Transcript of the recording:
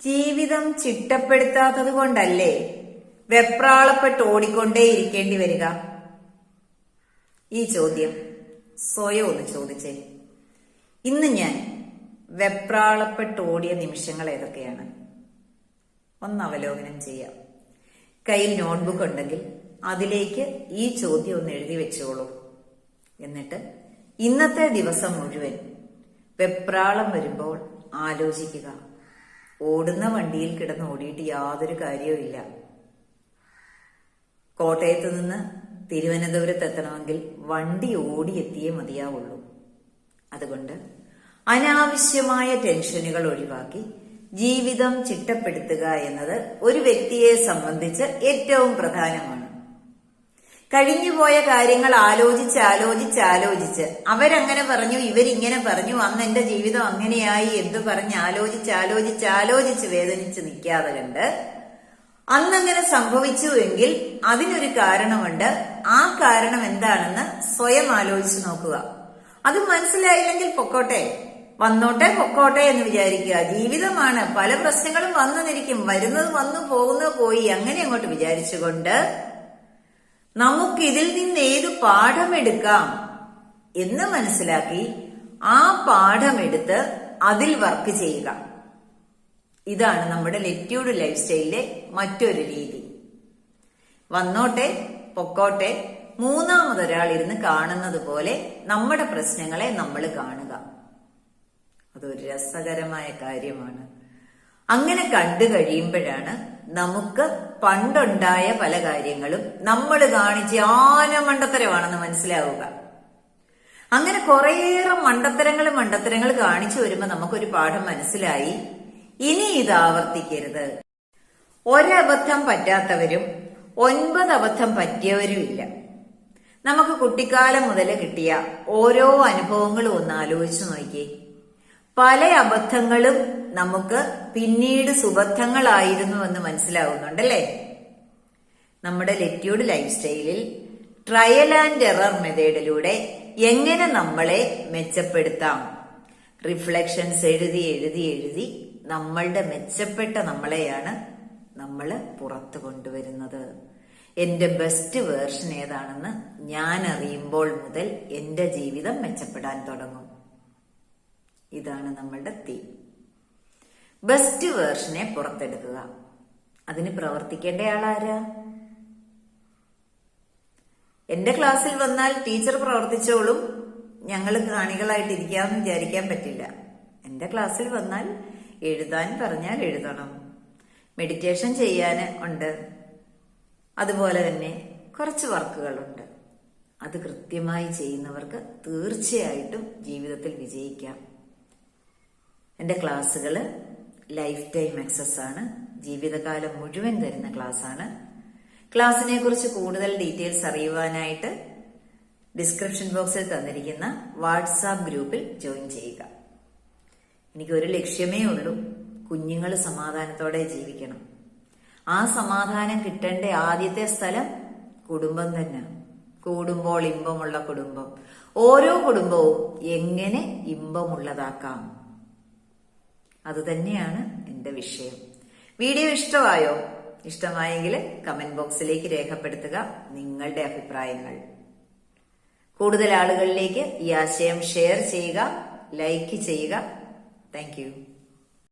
ജീവിതം ചിട്ടപ്പെടുത്താത്തത് കൊണ്ടല്ലേ വെപ്രാളപ്പെട്ട് ഓടിക്കൊണ്ടേ ഇരിക്കേണ്ടി വരിക? ഈ ചോദ്യം സ്വയം ഒന്ന് ചോദിച്ചേ. ഇന്ന് ഞാൻ വെപ്രാളപ്പെട്ട് ഓടിയ നിമിഷങ്ങൾ ഏതൊക്കെയാണ്? ഒന്ന് അവലോകനം ചെയ്യാം. കയ്യിൽ നോട്ട്ബുക്ക് ഉണ്ടെങ്കിൽ അതിലേക്ക് ഈ ചോദ്യം ഒന്ന് എഴുതി വെച്ചോളൂ. എന്നിട്ട് ഇന്നത്തെ ദിവസം മുഴുവൻ വെപ്രാളം വരുമ്പോൾ ആലോചിക്കുക. ഓടുന്ന വണ്ടിയിൽ കിടന്ന് ഓടിയിട്ട് യാതൊരു കാര്യവുമില്ല കോട്ടയത്ത് നിന്ന് തിരുവനന്തപുരത്ത് എത്തണമെങ്കിൽ വണ്ടി ഓടിയെത്തിയേ മതിയാവുള്ളൂ. അതുകൊണ്ട് അനാവശ്യമായ ടെൻഷനുകൾ ഒഴിവാക്കി ജീവിതം ചിട്ടപ്പെടുത്തുക എന്നത് ഒരു വ്യക്തിയെ സംബന്ധിച്ച് ഏറ്റവും പ്രധാനമാണ്. കഴിഞ്ഞുപോയ കാര്യങ്ങൾ ആലോചിച്ച് ആലോചിച്ച് ആലോചിച്ച്. അവരങ്ങനെ പറഞ്ഞു ഇവരിങ്ങനെ പറഞ്ഞു അന്ന് എന്റെ ജീവിതം അങ്ങനെയായി എന്ന് പറഞ്ഞ് ആലോചിച്ച് ആലോചിച്ച് ആലോചിച്ച് വേദനിച്ച് നിൽക്കാതെ കണ്ട് അന്നങ്ങനെ സംഭവിച്ചു എങ്കിൽ അതിനൊരു കാരണമുണ്ട്. ആ കാരണം എന്താണെന്ന് സ്വയം ആലോചിച്ച് നോക്കുക. അത് മനസ്സിലായില്ലെങ്കിൽ പൊക്കോട്ടെ. വന്നോട്ടെ പൊക്കോട്ടെ എന്ന് വിചാരിക്കുക. ജീവിതമാണ്. പല പ്രശ്നങ്ങളും വന്നു നിൽക്കും. വരുന്നത് വന്നു പോകുന്നത് പോയി. അങ്ങനെ അങ്ങോട്ട് വിചാരിച്ചുകൊണ്ട് നമുക്ക് ഇതിൽ നിന്ന് ഏത് പാഠമെടുക്കാം എന്ന് മനസ്സിലാക്കി ആ പാഠമെടുത്ത് അതിൽ വർക്ക് ചെയ്യുക. ഇതാണ് നമ്മുടെ ലെറ്റ്യൂഡ് ലൈഫ് സ്റ്റൈലിലെ മറ്റൊരു രീതി. വന്നോട്ടെ പൊക്കോട്ടെ മൂന്നാമതൊരാൾ ഇരുന്ന് കാണുന്നത് പോലെ നമ്മുടെ പ്രശ്നങ്ങളെ നമ്മൾ കാണുക. അതൊരു രസകരമായ കാര്യമാണ്. അങ്ങനെ കണ്ടു കഴിയുമ്പോഴാണ് നമുക്ക് പണ്ടുണ്ടായ പല കാര്യങ്ങളും നമ്മൾ കാണിച്ച ആന മണ്ടത്തരമാണെന്ന് മനസ്സിലാവുക. അങ്ങനെ കുറേയേറെ മണ്ടത്തരങ്ങൾ മണ്ടത്തരങ്ങൾ കാണിച്ചു വരുമ്പോൾ നമുക്കൊരു പാഠം മനസ്സിലായി. ഇനി ഇത് ആവർത്തിക്കരുത്. ഒരബദ്ധം പറ്റാത്തവരും ഒൻപത് അബദ്ധം പറ്റിയവരും ഇല്ല. നമുക്ക് കുട്ടിക്കാലം മുതൽ കിട്ടിയ ഓരോ അനുഭവങ്ങളും ഒന്ന് ആലോചിച്ചു നോക്കി പല അബദ്ധങ്ങളും നമുക്ക് പിന്നീട് സുബദ്ധങ്ങളായിരുന്നു എന്ന് മനസ്സിലാവുന്നുണ്ടല്ലേ? നമ്മുടെ ലെറ്റ്യൂഡ് ലൈഫ് സ്റ്റൈലിൽ ട്രയൽ ആൻഡ് എറർ മെത്തേഡിലൂടെ എങ്ങനെ നമ്മളെ മെച്ചപ്പെടുത്താം? റിഫ്ലക്ഷൻസ് എഴുതി എഴുതി എഴുതി നമ്മളുടെ മെച്ചപ്പെട്ട നമ്മളെയാണ് നമ്മൾ പുറത്തു കൊണ്ടുവരുന്നത്. എന്റെ ബെസ്റ്റ് വേർഷൻ ഏതാണെന്ന് ഞാൻ അറിയുമ്പോൾ മുതൽ എന്റെ ജീവിതം മെച്ചപ്പെടാൻ തുടങ്ങും. ഇതാണ് നമ്മളുടെ തീം ബെസ്റ്റ് വേർഷനെ പുറത്തെടുക്കുക. അതിന് പ്രവർത്തിക്കേണ്ട ആളാരാ? എന്റെ ക്ലാസ്സിൽ വന്നാൽ ടീച്ചർ പ്രവർത്തിച്ചോളും. ഞങ്ങൾ കാണികളായിട്ടിരിക്കാമെന്ന് വിചാരിക്കാൻ പറ്റില്ല. എന്റെ ക്ലാസ്സിൽ വന്നാൽ എഴുതാൻ പറഞ്ഞാൽ എഴുതണം. മെഡിറ്റേഷൻ ചെയ്യാൻ ഉണ്ട്. അതുപോലെ തന്നെ കുറച്ച് വർക്കുകളുണ്ട്. അത് കൃത്യമായി ചെയ്യുന്നവർക്ക് തീർച്ചയായിട്ടും ജീവിതത്തിൽ വിജയിക്കാം. എന്റെ ക്ലാസ്സുകൾ ലൈഫ് ടൈം ആക്സസ് ആണ്. ജീവിതകാലം മുഴുവൻ തരുന്ന ക്ലാസ്സാണ് ക്ലാസ്സിനെ കുറിച്ച് കൂടുതൽ ഡീറ്റെയിൽസ് അറിയുവാനായിട്ട് ഡിസ്ക്രിപ്ഷൻ ബോക്സിൽ തന്നിരിക്കുന്ന വാട്സാപ്പ് ഗ്രൂപ്പിൽ ജോയിൻ ചെയ്യുക. എനിക്കൊരു ലക്ഷ്യമേ ഉള്ളൂ കുഞ്ഞുങ്ങൾ സമാധാനത്തോടെ ജീവിക്കണം. ആ സമാധാനം കിട്ടേണ്ട ആദ്യത്തെ സ്ഥലം കുടുംബം തന്നെ. കൂടുമ്പോൾ ഇമ്പമുള്ള കുടുംബം. ഓരോ കുടുംബവും എങ്ങനെ ഇമ്പമുള്ളതാക്കാം? അത് തന്നെയാണ് എന്റെ വിഷയം. വീഡിയോ ഇഷ്ടമായോ? ഇഷ്ടമായെങ്കിൽ കമന്റ് ബോക്സിലേക്ക് രേഖപ്പെടുത്തുക നിങ്ങളുടെ അഭിപ്രായങ്ങൾ. കൂടുതൽ ആളുകളിലേക്ക് ഈ ആശയം ഷെയർ ചെയ്യുക ലൈക്ക് ചെയ്യുക. താങ്ക്